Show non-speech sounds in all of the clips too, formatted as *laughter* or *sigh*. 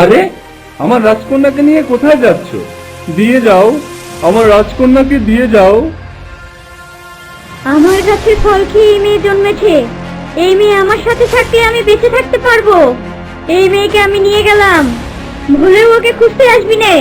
আরে, আমার রাজকন্যাকে নিয়ে কোথায় যাচ্ছ? দিয়ে যাও, আমার রাজকন্যাকে দিয়ে যাও। আমার কাছে ফল খেয়ে এই মেয়ে জন্মেছে। এই মেয়ে আমার সাথে থাকতে আমি বেঁচে থাকতে পারব। এই মেয়েকে আমি নিয়ে গেলাম। ভুলেও ওকে খুঁজতে আসবি নে।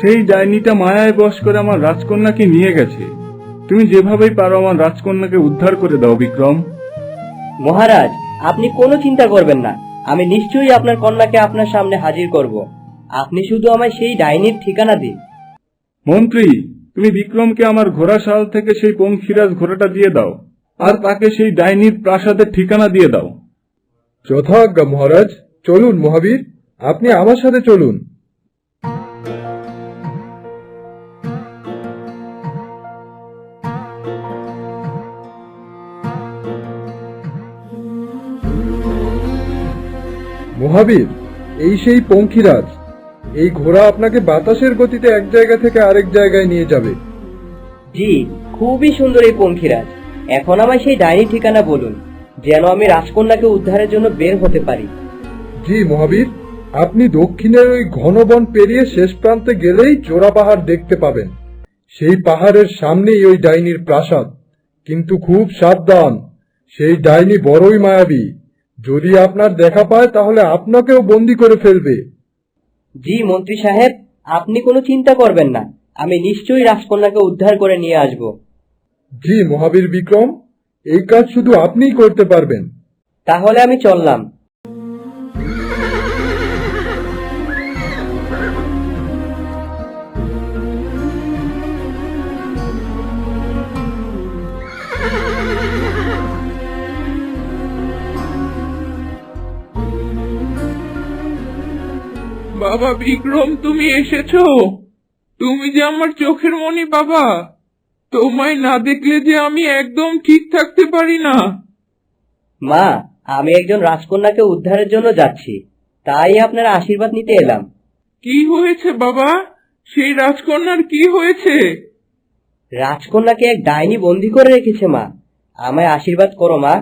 সেই ডাইনিটা মায়ায় বশ করে আমার রাজকন্যাকে নিয়ে গেছে। তুমি যেভাবেই পারো আমার রাজকন্যাকে উদ্ধার করে দাও বিক্রম। মহারাজ আপনি কোনো চিন্তা করবেন না। আমি নিশ্চয়ই আপনার কন্যাকে আপনার সামনে হাজির করব। আপনি শুধু আমায় সেই ডাইনির ঠিকানা দিন। মন্ত্রী তুমি বিক্রমকে আমার ঘোড়া শাল থেকে সেই পঙ্খিরাজ ঘোড়াটা দিয়ে দাও আর তাকে সেই ডাইনির প্রাসাদের ঠিকানা দিয়ে দাও। যথাজ্ঞা মহারাজ চলুন মহাবীর আপনি আমার সাথে চলুন। মহাবীর এই সেই পঙ্খিরাজ। এই ঘোড়া আপনাকে বাতাসের গতিতে এক জায়গা থেকে আরেক জায়গায় নিয়ে যাবে। জি খুবই সুন্দর এই পঙ্খিরাজ। এখন আমায় সেই ডাইনি ঠিকানা বলুন যেন আমি রাজকন্যাকে উদ্ধারের জন্য বের হতে পারি। জি মহাবীর আপনি দক্ষিণের ওই ঘন বন পেরিয়ে শেষ প্রান্তে গেলেই চোরা পাহাড় দেখতে পাবেন। সেই পাহাড়ের সামনেই ওই ডাইনির প্রাসাদ। কিন্তু খুব সাবধান সেই ডাইনি বড়ই মায়াবী। যদি আপনার দেখা পায় তাহলে আপনাকেও বন্দি করে ফেলবে। জি মন্ত্রী সাহেব আপনি কোনো চিন্তা করবেন না। আমি নিশ্চয়ই রাজকন্যাকে উদ্ধার করে নিয়ে আসব। জি মহাবীর বিক্রম এই কাজ শুধু আপনিই করতে পারবেন। তাহলে আমি চললাম। বাবা বিক্রম তুমি এসেছ? তুমি যে আমার চোখের মনি বাবা তোমায় না দেখলে যে আমি একদম ঠিক থাকতে পারি না। মা আমি একজন রাজকন্যাকে উদ্ধারের জন্য যাচ্ছি তাই আপনার আশীর্বাদ নিতে এলাম। কি হয়েছে বাবা? সেই রাজকন্যার কি হয়েছে? রাজকন্যাকে এক ডাইনি বন্দি করে রেখেছে মা। আমায় আশীর্বাদ করো মা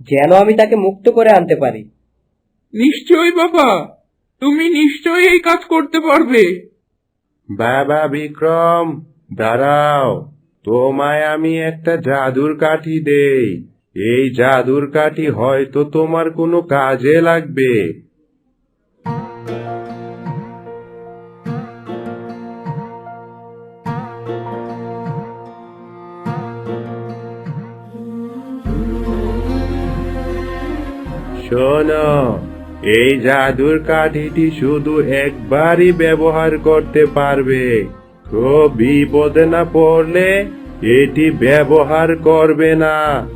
যেন আমি তাকে মুক্ত করে আনতে পারি। নিশ্চয়ই বাবা। তুমি নিশ্চয়ই এই কাজ করতে পারবে। বাবা বিক্রম, দাঁড়াও। তোমায় আমি একটা জাদুর কাঠি দেই। এই জাদুর কাঠি হয়তো তোমার কোনো কাজে লাগবে। শোনো এই জাদুর কাঠিটি শুধু একবারই ব্যবহার করতে পারবে। খুব বিপদে না পড়লে এটি ব্যবহার করবে না।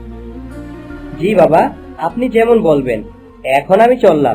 জি বাবা, আপনি যেমন বলবেন, এখন আমি চললাম।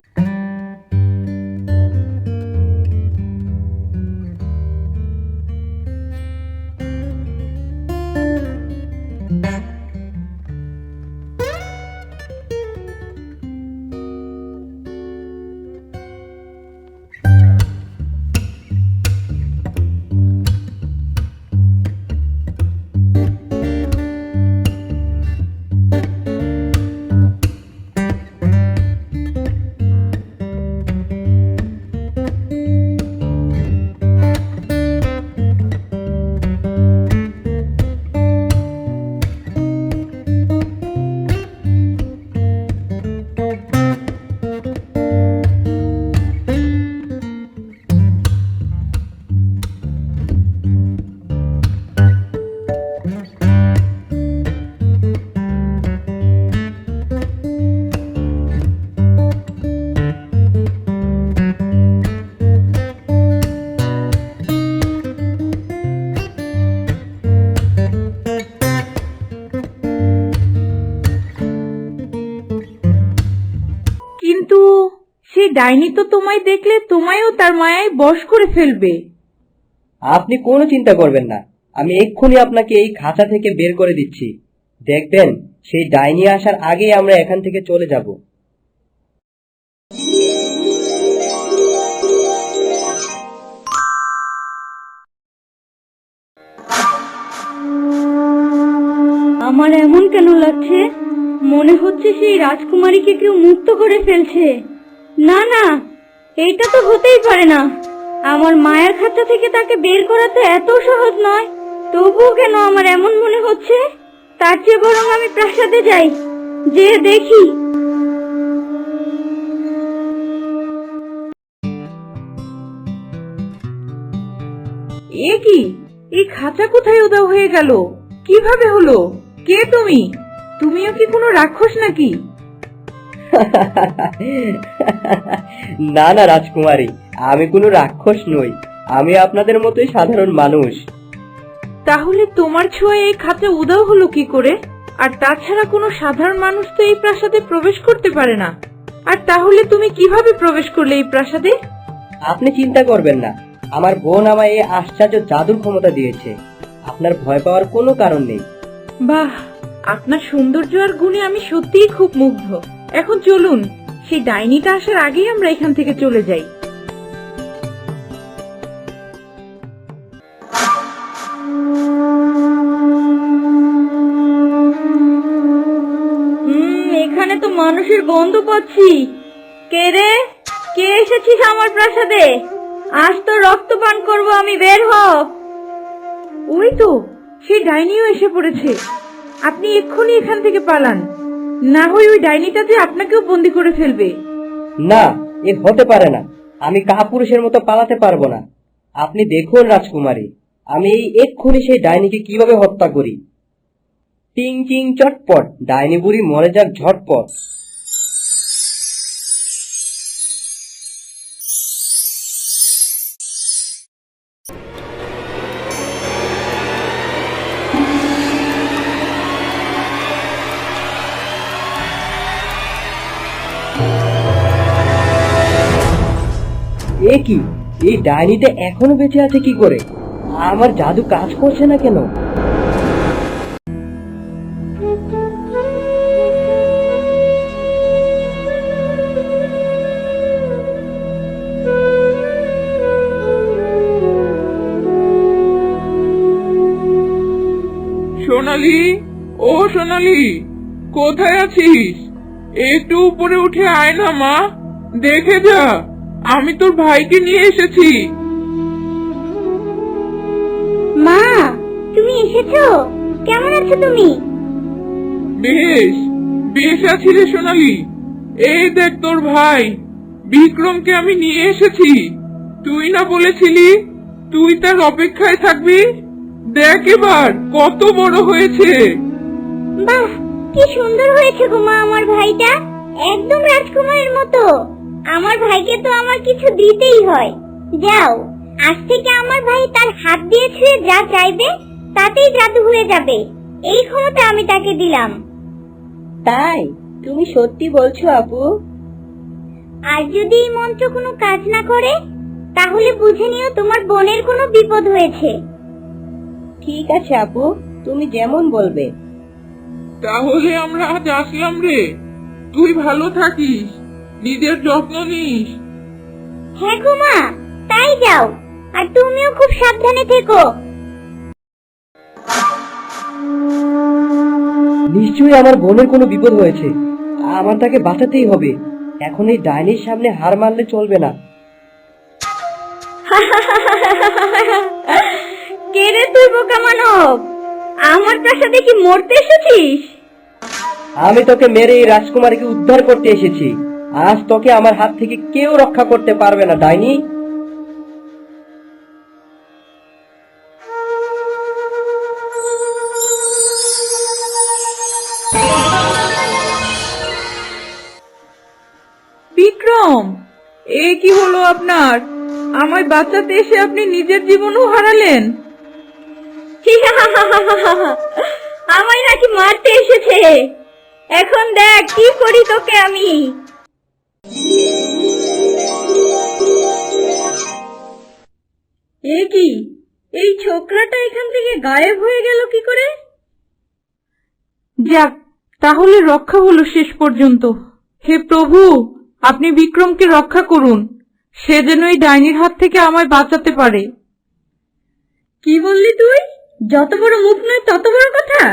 ডাইনি তো তোমায় দেখলে তোমায়ও তার মায়ায় বশ করে ফেলবে। আপনি কোনো চিন্তা করবেন না। আমি এক্ষুনি আপনাকে এই খাঁচা থেকে বের করে দিচ্ছি। দেখবেন সেই ডাইনি আসার আগেই আমরা এখান থেকে চলে যাব। আমার এমন কেন লাগছে? মনে হচ্ছে সেই রাজকুমারীকে কেউ মুক্ত করে ফেলছে। না না, এইটা তো হতেই পারে না। আমার মায়ের খাতা থেকে তাকে বের করা তো এত সহজ নয়। তবুও কেন আমার এমন মনে হচ্ছে? তার চেয়ে বরং আমি প্রাসাদে যাই যে দেখি। এ কি? এই খাঁচা কোথায় উদাও হয়ে গেল? কীভাবে হলো? কে তুমি? তুমিও কি কোনো রাক্ষস নাকি? *laughs* না না রাজকুমারী আমি কোনো রাক্ষস নই। আমি আপনাদের মতোই সাধারণ মানুষ। তাহলে তোমার ছোঁয়ায় এই খাঁচা উদাও হলো কি করে? আর তাছাড়া কোনো সাধারণ মানুষ তো এই প্রাসাদে প্রবেশ করতে পারে না। আর তাহলে তুমি কীভাবে প্রবেশ করলে এই প্রাসাদে? আপনি চিন্তা করবেন না। আমার বোন আমায় এই আশ্চর্য জাদুর ক্ষমতা দিয়েছে। আপনার ভয় পাওয়ার কোনো কারণ নেই। বাহ আপনার সৌন্দর্য আর গুণে আমি সত্যিই খুব মুগ্ধ। এখন চলুন, সেই ডাইনিটা আসার আগেই আমরা এখান থেকে চলে যাই। এখানে তো মানুষের গন্ধ পাচ্ছি। কে রে? কে এসেছিস আমার প্রাসাদে? আজ তো রক্তপান করব আমি, বের হ। ওই তো, সেই ডাইনিও এসে পড়েছে। আপনি এক্ষুনি এখান থেকে পালান। না হয় ওই ডাইনিটাতে আপনাকেও বন্দি করে ফেলবে। না, এ হতে পারে না। আমি কাপুরুষের মতো পালাতে পারব না। আপনি দেখুন রাজকুমারী, আমি এই এক্ষুনি সেই ডাইনিকে কীভাবে হত্যা করি। টিং টিং, চটপট। ডাইনি বুড়ি মরে যাক ঝটপট। এ কি? এই ডাইনিটা এখনও বেঁচে আছে কি করে? আমার জাদু কাজ করছে না কেন? সোনালি, ও সোনালি, কোথায় আছিস? একটু উপরে উঠে আয় না, মা। দেখে যা। আমি তোর ভাইকে নিয়ে এসেছি। মা তুমি এসেছ? কেমন আছো তুমি? বেশ বেশ আছি রে সোনালি। এই দেখ তোর ভাই বিক্রমকে আমি নিয়ে এসেছি। তুই না বলেছিলি তুই তার অপেক্ষায় থাকবি? দেখ এবার কত বড় হয়েছে। বাহ কি সুন্দর হয়েছে গো মা আমার ভাইটা। একদম রাজকুমারের মতো। আমার ভাইকে তো আমার কিছু দিতেই হয়। যাও আজ থেকে আমার ভাই তার হাত দিয়ে ছুঁয়ে যা চাইবে তাতেই জাদু হয়ে যাবে। এই ক্ষমতা আমি তাকে দিলাম। তাই? তুমি সত্যি বলছো আপু? আর যদি এই মন্ত্র কোনো কাজ না করে তাহলে বুঝে নিও তোমার বোনের কোনো বিপদ হয়েছে। ঠিক আছে আপু তুমি যেমন বলবে। তাহলে আমরা আজ আসলাম রে। তুই ভালো থাকিস। নিজের যত্ন নিস। হ্যাঁ গো মা তাই যাও। আর তুমিও খুব সাবধানে থেকো। নিশ্চয়ই আমার বোনের কোনো বিপদ হয়েছে। আমার তাকে বাঁচাতেই হবে। এখন এই ডাইনির সামনে হার মারলে চলবে না। *laughs* কে রে তুই বোকা মানব? আমার কাছে কি মরতে এসেছিস? আমি তোকে মেরে এই রাজকুমারীকে উদ্ধার করতে এসেছি। আজ তোকে আমার হাত থেকে কেউ রক্ষা করতে পারবে না ডাইনি। বিক্রম এ কি হলো আপনার? আমায় বাঁচাতে এসে আপনি নিজের জীবনও হারালেন। আমায় নাকি মারতে এসেছে। এখন দেখ কি করি তোকে আমি। এ কি? এই ছোকরাটা এখান থেকে গায়েব হয়ে গেল কি করে? যাক তাহলে রক্ষা হলো শেষ পর্যন্ত। হে প্রভু আপনি বিক্রমকে রক্ষা করুন। সে যেন এই ডাইনির হাত থেকে আমায় বাঁচাতে পারে। কি বললি তুই? যত বড় মুখ নয় তত বড় কথা।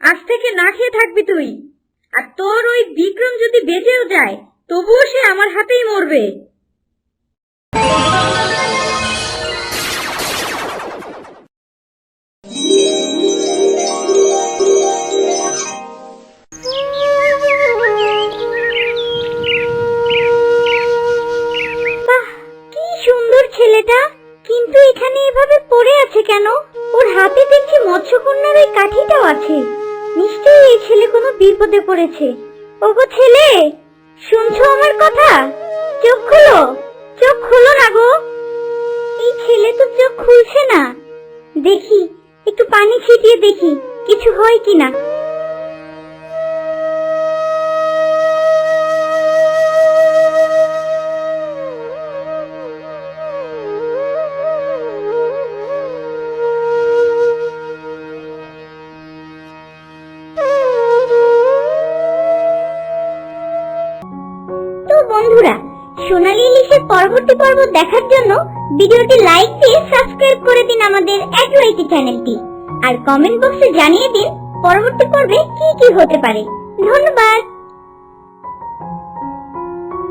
আজ থেকে না খেয়ে থাকবি তুই। আর তোর ওই বিক্রম যদি বেঁচেও যায় তবুও সে আমার হাতেই মরবে। ছেলেটা। কিন্তু এখানে এভাবে পড়ে আছে কেন? ওর হাতে দেখছি মৎস্যকন্যার ওই কাঠিটাও আছে। নিশ্চয়ই এই ছেলে কোনো বিপদে পড়েছে। ওগো ছেলে! শুনছো আমার কথা? চোখ খুলো চোখ খুলো না গো। এই ছেলে তো চোখ খুলছে না। দেখি, একটু পানি ছিটিয়ে দেখি, কিছু হয় কিনা। বন্ধুরা, সোনালী ইলিশের পরবর্তী পর্ব দেখার জন্য ভিডিওটি লাইক দিয়ে সাবস্ক্রাইব করে দিন আমাদের অ্যাডওয়াইটি চ্যানেলটি। আর কমেন্ট বক্সে জানিয়ে দিন পরবর্তী পর্বে কি কি হতে পারে। ধন্যবাদ!